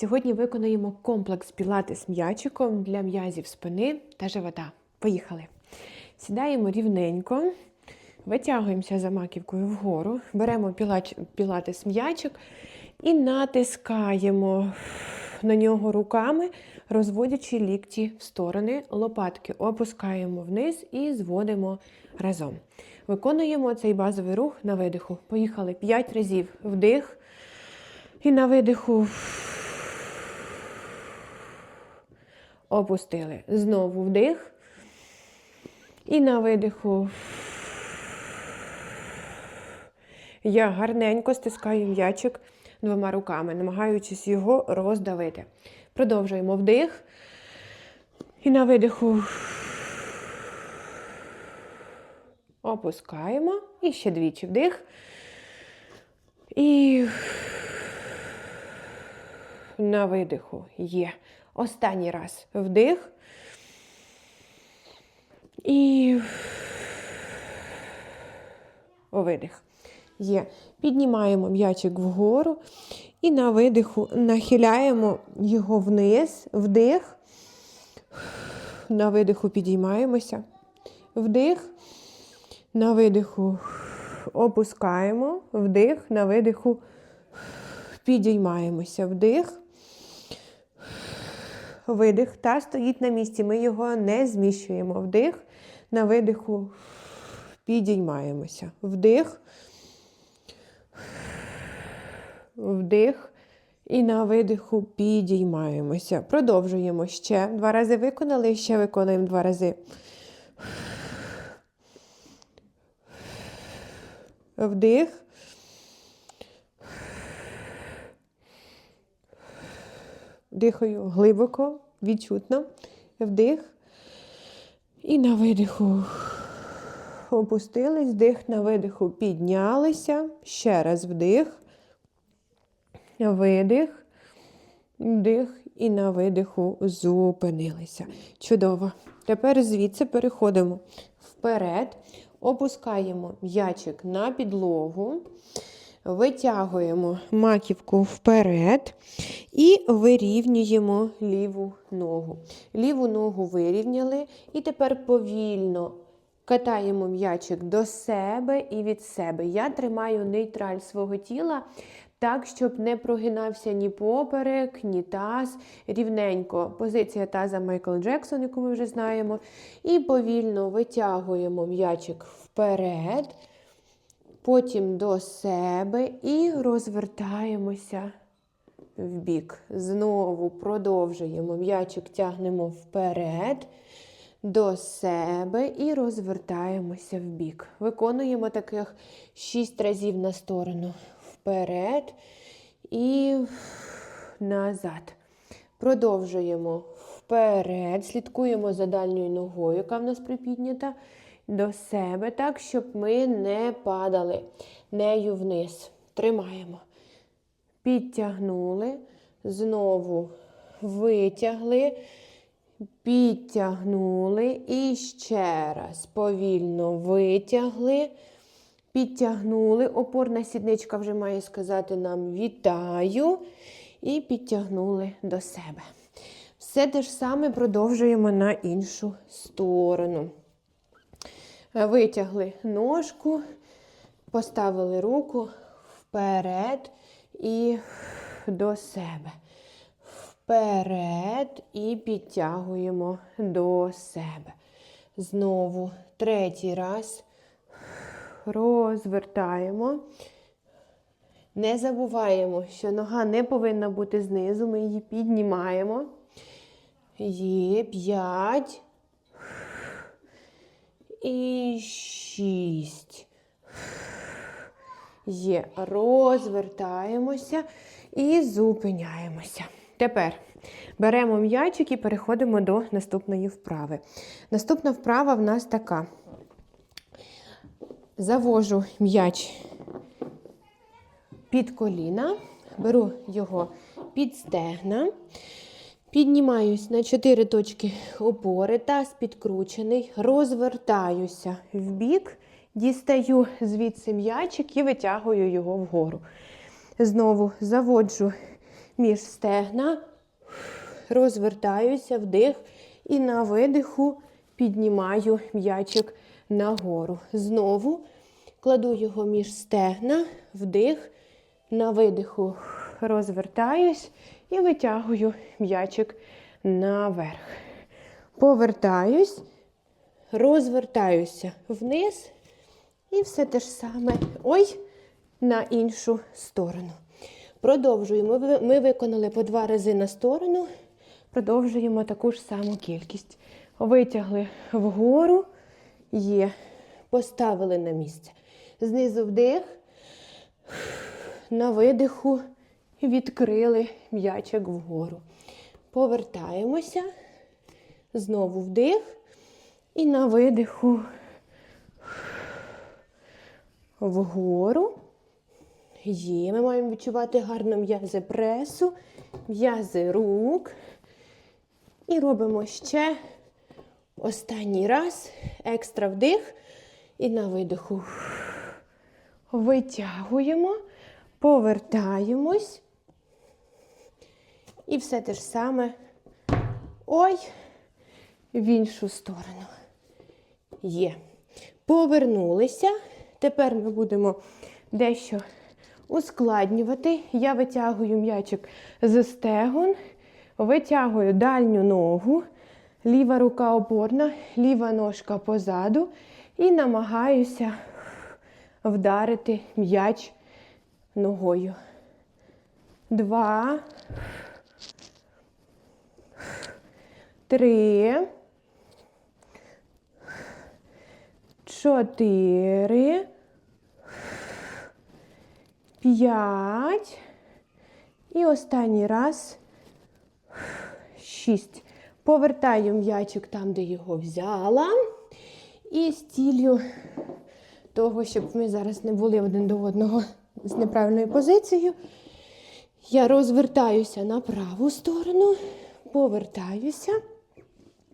Сьогодні виконаємо комплекс пілати з м'ячиком для м'язів спини та живота. Поїхали. Сідаємо рівненько, витягуємося за маківкою вгору, беремо пілач, пілатес м'ячик і натискаємо на нього руками, розводячи лікті в сторони, лопатки опускаємо вниз і зводимо разом. Виконуємо цей базовий рух на видиху. Поїхали 5 разів вдих. І на видиху опустили. Знову вдих. І на видиху. Я гарненько стискаю м'ячик двома руками, намагаючись його роздавити. Продовжуємо вдих. І на видиху опускаємо. І ще двічі вдих. І на видиху є. Останній раз вдих. І видих. Є. Піднімаємо м'ячик вгору і на видиху нахиляємо його вниз, вдих. На видиху підіймаємося. Вдих. На видиху опускаємо, вдих, на видиху підіймаємося. Вдих. Видих. Та стоїть на місці. Ми його не зміщуємо. Вдих. На видиху підіймаємося. Вдих. Вдих. І на видиху підіймаємося. Продовжуємо ще. Два рази виконали, ще виконуємо два рази. Вдих. Дихаю глибоко, відчутно. Вдих. І на видиху опустились, вдих, на видиху піднялися. Ще раз вдих. Видих. Вдих і на видиху зупинилися. Чудово. Тепер звідси переходимо вперед, опускаємо м'ячик на підлогу, витягуємо маківку вперед і вирівнюємо ліву ногу. Ліву ногу вирівняли, і тепер повільно катаємо м'ячик до себе і від себе. Я тримаю нейтраль свого тіла. Так, щоб не прогинався ні поперек, ні таз. Рівненько. Позиція таза Майкл Джексон, яку ми вже знаємо. І повільно витягуємо м'ячик вперед, потім до себе і розвертаємося в бік. Знову продовжуємо. М'ячик тягнемо вперед. До себе і розвертаємося в бік. Виконуємо таких 6 разів на сторону вперед і назад. Продовжуємо вперед, слідкуємо за дальньою ногою, яка в нас припіднята, до себе, так, щоб ми не падали нею вниз. Тримаємо. Підтягнули, знову витягли, підтягнули і ще раз повільно витягли. Підтягнули. Опорна сідничка вже має сказати нам вітаю. І підтягнули до себе. Все те ж саме продовжуємо на іншу сторону. Витягли ножку, поставили руку вперед і до себе. Вперед і підтягуємо до себе. Знову третій раз розвертаємо. Не забуваємо, що нога не повинна бути знизу, ми її піднімаємо. Є п'ять. І шість. Є. Розвертаємося і зупиняємося. Тепер беремо м'ячик і переходимо до наступної вправи. Наступна вправа в нас така. Завожу м'яч під коліна, беру його під стегна, піднімаюсь на 4 точки опори, таз підкручений, розвертаюся в бік, дістаю звідси м'ячик і витягую його вгору. Знову заводжу між стегна, розвертаюся, вдих і на видиху піднімаю м'ячик нагору. Знову кладу його між стегна, вдих, на видиху розвертаюсь і витягую м'ячик наверх. Повертаюсь, розвертаюся вниз і все те ж саме. Ой, на іншу сторону. Продовжуємо. Ми виконали по два рази на сторону. Продовжуємо таку ж саму кількість. Витягли вгору, є. Поставили на місце. Знизу вдих, на видиху відкрили м'ячик вгору. Повертаємося. Знову вдих. І на видиху вгору. Є, ми маємо відчувати гарно м'язи пресу, м'язи рук. І робимо ще останній раз. Екстра вдих. І на видиху витягуємо, повертаємось. І все те ж саме. Ой, в іншу сторону. Є. Повернулися. Тепер ми будемо дещо ускладнювати. Я витягую м'ячик з стегон, витягую дальню ногу, ліва рука опорна, ліва ножка позаду і намагаюся вдарити м'яч ногою. Два. Три. Чотири. П'ять. І останній раз. Шість. Повертаю м'ячик там, де його взяла. І з ціллю того, щоб ми зараз не були один до одного з неправильною позицією. Я розвертаюся на праву сторону, повертаюся,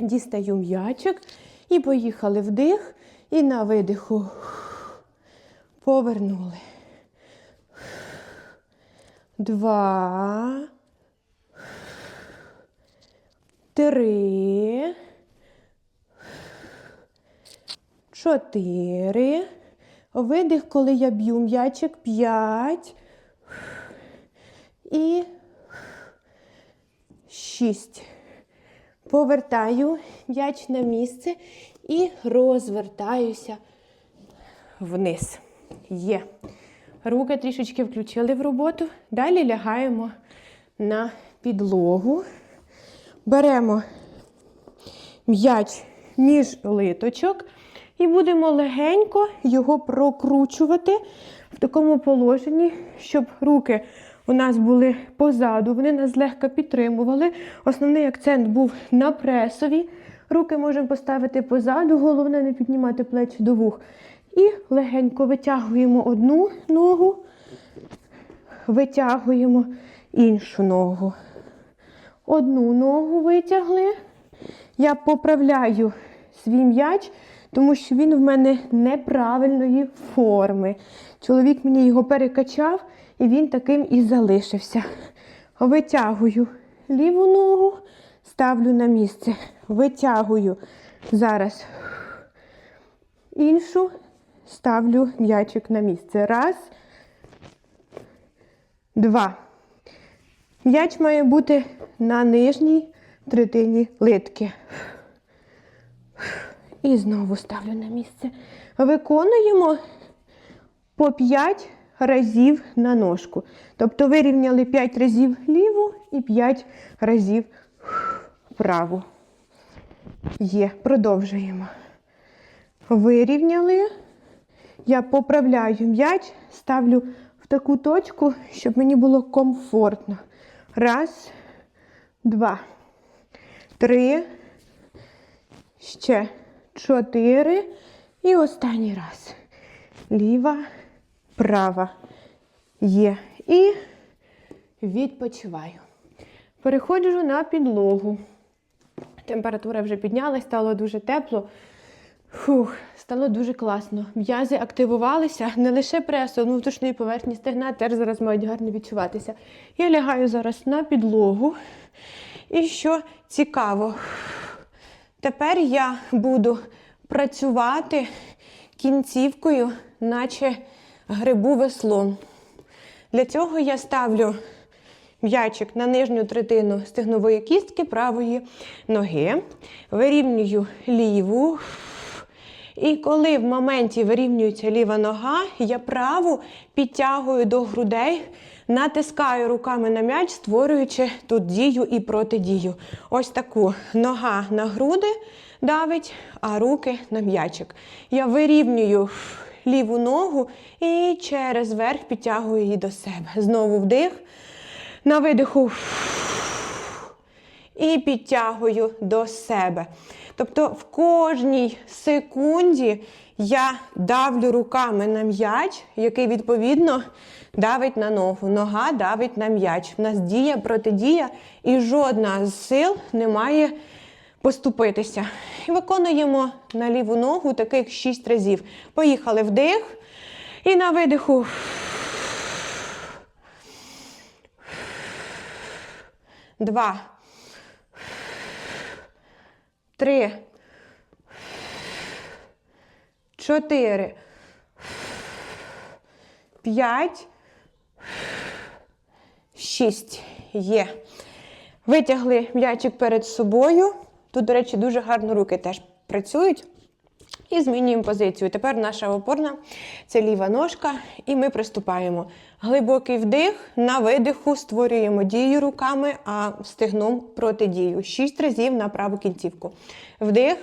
дістаю м'ячик і поїхали вдих. І на видиху повернули. Два. Три. Чотири. Видих, коли я б'ю м'ячик. П'ять. І шість. Повертаю м'яч на місце і розвертаюся вниз. Є. Руки трішечки включили в роботу. Далі лягаємо на підлогу. Беремо м'яч між литочок і будемо легенько його прокручувати в такому положенні, щоб руки у нас були позаду, вони нас легко підтримували. Основний акцент був на пресові. Руки можемо поставити позаду, головне не піднімати плечі до вух. І легенько витягуємо одну ногу, витягуємо іншу ногу. Одну ногу витягли. Я поправляю свій м'яч, тому що він в мене неправильної форми. Чоловік мені його перекачав, і він таким і залишився. Витягую ліву ногу, ставлю на місце. Витягую зараз іншу, ставлю м'ячик на місце. Раз, два. М'яч має бути на нижній третині литки. І знову ставлю на місце. Виконуємо по 5 разів на ножку. Тобто вирівняли 5 разів ліву і 5 разів праву. Є, продовжуємо. Вирівняли. Я поправляю м'яч, ставлю в таку точку, щоб мені було комфортно. Раз, два, три, ще чотири. І останній раз. Ліва, права. Є. І відпочиваю. Переходжу на підлогу. Температура вже піднялась, стало дуже тепло. Фух, стало дуже класно. М'язи активувалися, не лише пресу, внутрішньої поверхні стегна теж зараз мають гарно відчуватися. Я лягаю зараз на підлогу. І що цікаво, тепер я буду працювати кінцівкою, наче грибу веслом. Для цього я ставлю м'ячик на нижню третину стегнової кістки правої ноги, вирівнюю ліву. І коли в моменті вирівнюється ліва нога, я праву підтягую до грудей, натискаю руками на м'яч, створюючи тут дію і протидію. Ось таку нога на груди давить, а руки на м'ячик. Я вирівнюю ліву ногу і через верх підтягую її до себе. Знову вдих. На видиху і підтягую до себе. Тобто в кожній секунді я давлю руками на м'яч, який відповідно давить на ногу. Нога давить на м'яч. У нас дія протидія, і жодна з сил не має поступитися. І виконуємо на ліву ногу таких 6 разів. Поїхали вдих. І на видиху. Два. Три. Чотири. П'ять. Шість. Є. Витягли м'ячик перед собою. Тут, до речі, дуже гарно руки теж працюють. І змінюємо позицію. Тепер наша опорна це ліва ножка, і ми приступаємо. Глибокий вдих, на видиху створюємо дію руками, а стегном протидію. Шість разів на праву кінцівку. Вдих.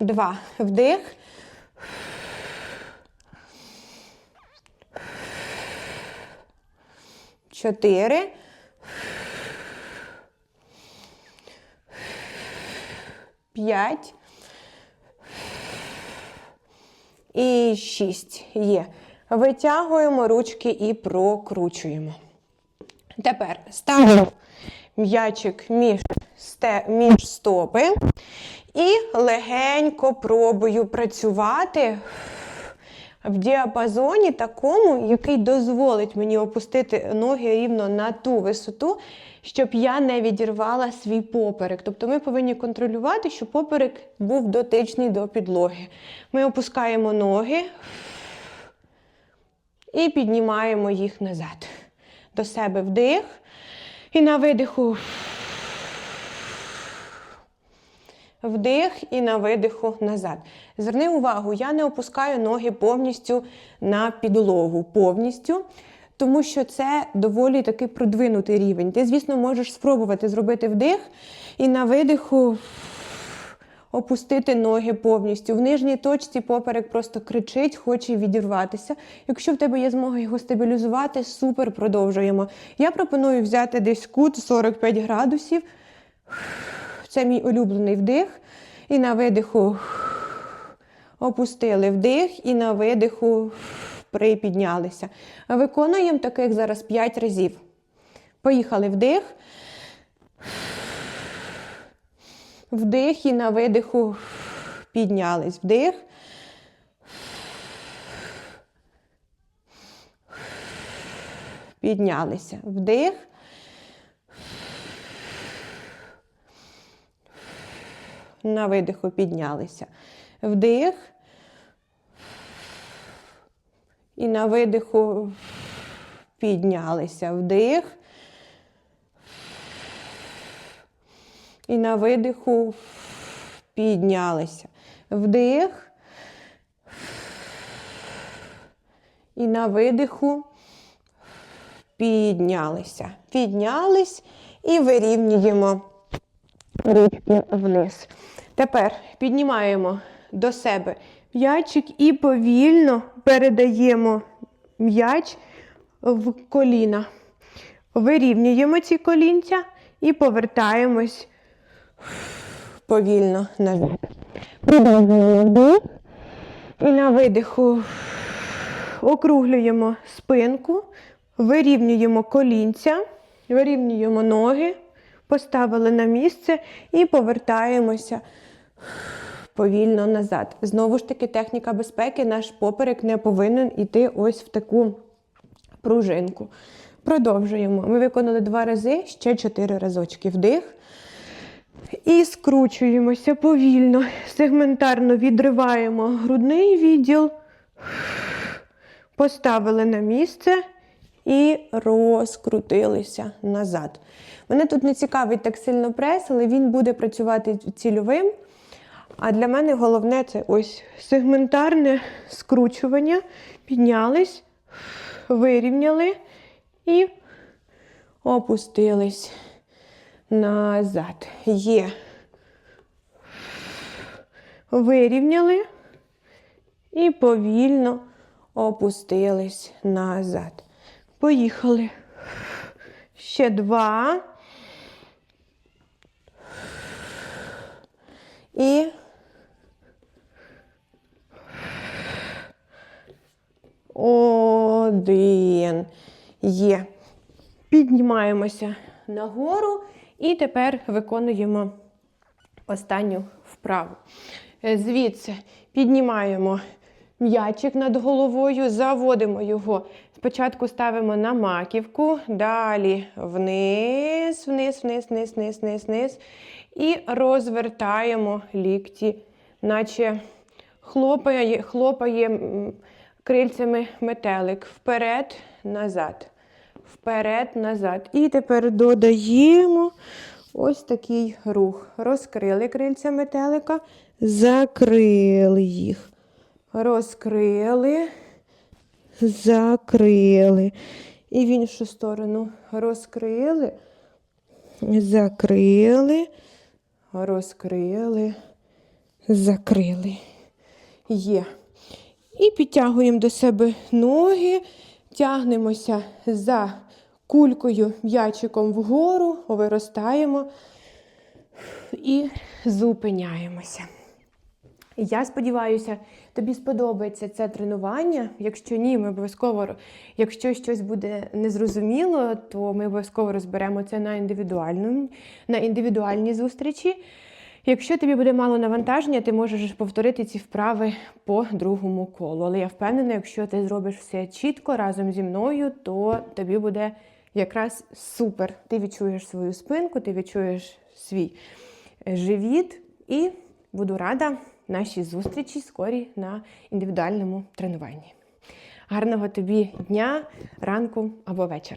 Два. Вдих. Чотири. П'ять. І шість. Є. Витягуємо ручки і прокручуємо. Тепер ставимо м'ячик між, сте, між стопи і легенько пробую працювати в діапазоні такому, який дозволить мені опустити ноги рівно на ту висоту, щоб я не відірвала свій поперек. Тобто ми повинні контролювати, щоб поперек був дотичний до підлоги. Ми опускаємо ноги і піднімаємо їх назад. До себе вдих. І на видиху. Вдих і на видиху назад. Зверни увагу, я не опускаю ноги повністю на підлогу. Повністю. Тому що це доволі таки продвинутий рівень. Ти, звісно, можеш спробувати зробити вдих і на видиху опустити ноги повністю. В нижній точці поперек просто кричить, хоче відірватися. Якщо в тебе є змога його стабілізувати, супер продовжуємо. Я пропоную взяти десь кут 45 градусів. Це мій улюблений вдих. І на видиху опустили вдих, і на видиху припіднялися. Виконуємо таких зараз 5 разів. Поїхали вдих. Вдих і на видиху піднялись. Вдих. Піднялися. Вдих. На видиху піднялися. Вдих. І на видиху піднялися. Вдих. І на видиху піднялися. Вдих. І на видиху піднялися. Піднялись і вирівнюємо ручки вниз. Тепер піднімаємо до себе м'ячик і повільно передаємо м'яч в коліна. Вирівнюємо ці колінця і повертаємось повільно назад. Продовжуємо. І на видиху округлюємо спинку, вирівнюємо колінця, вирівнюємо ноги, поставили на місце і повертаємося повільно назад. Знову ж таки, техніка безпеки, наш поперек не повинен йти ось в таку пружинку. Продовжуємо. Ми виконали два рази, ще чотири разочки. Вдих. І скручуємося повільно, сегментарно відриваємо грудний відділ, поставили на місце і розкрутилися назад. Мене тут не цікавить так сильно прес, але він буде працювати цільовим. А для мене головне це ось сегментарне скручування. Піднялись, вирівняли і опустились назад. Є. Вирівняли і повільно опустились назад. Поїхали. Ще два. І один. Є. Піднімаємося нагору і тепер виконуємо останню вправу. Е, Звідси піднімаємо м'ячик над головою, заводимо його. Спочатку ставимо на маківку, далі вниз, вниз, вниз, вниз, вниз, вниз, вниз. І розвертаємо лікті, наче хлопає, хлопає крильцями метелик. Вперед, назад. Вперед, назад. І тепер додаємо ось такий рух. Розкрили крильця метелика, закрили їх. Розкрили, закрили. І в іншу сторону розкрили, закрили, розкрили, закрили. Є. І підтягуємо до себе ноги, тягнемося за кулькою м'ячиком вгору, виростаємо і зупиняємося. Я сподіваюся, тобі сподобається це тренування. Якщо ні, ми обов'язково, якщо щось буде незрозуміло, то ми обов'язково розберемо це на індивідуальному, на індивідуальній зустрічі. Якщо тобі буде мало навантаження, ти можеш повторити ці вправи по другому колу. Але я впевнена, якщо ти зробиш все чітко разом зі мною, то тобі буде якраз супер. Ти відчуєш свою спинку, ти відчуєш свій е, живіт і буду рада нашій зустрічі скорі на індивідуальному тренуванні. Гарного тобі дня, ранку або вечора.